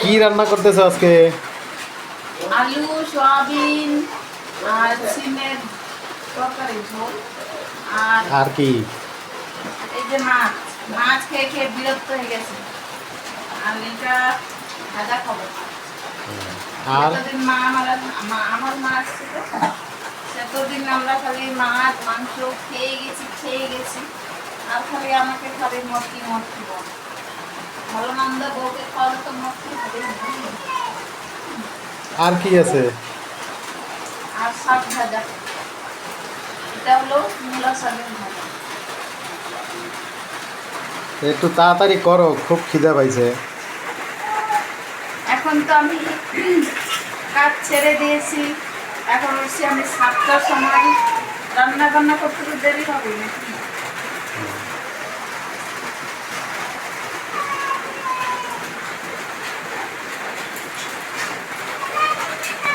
কি রান্না করতেছো আজকে? আলু সয়াবিন আর সিমের তরকারি ঝোল। আর আর কি? এই যে মাছ। মাছ খেয়ে খেয়ে বিরক্ত হয়ে গেছে। আর এটা ভাজা খাব। আর? মা আমার আমার মা আসছে তো সেতদিন আমরা খালি মাছ মাংস খেয়ে গেছি খেয়ে গেছি। আর খালি আমাকে খালি মটকি মটকি বল। আর কি আছে? আর শাক ভাজা। এটা হলো মূলা শাকের ভাজা। একটু তাড়াতাড়ি করো খুব খিদে পাইছে। এখন তো আমি কাজ ছেড়ে দিয়েছি। এখন হচ্ছে আমি সাতটার সময় রান্না বান্না করতে তো দেরি হবে নাকি?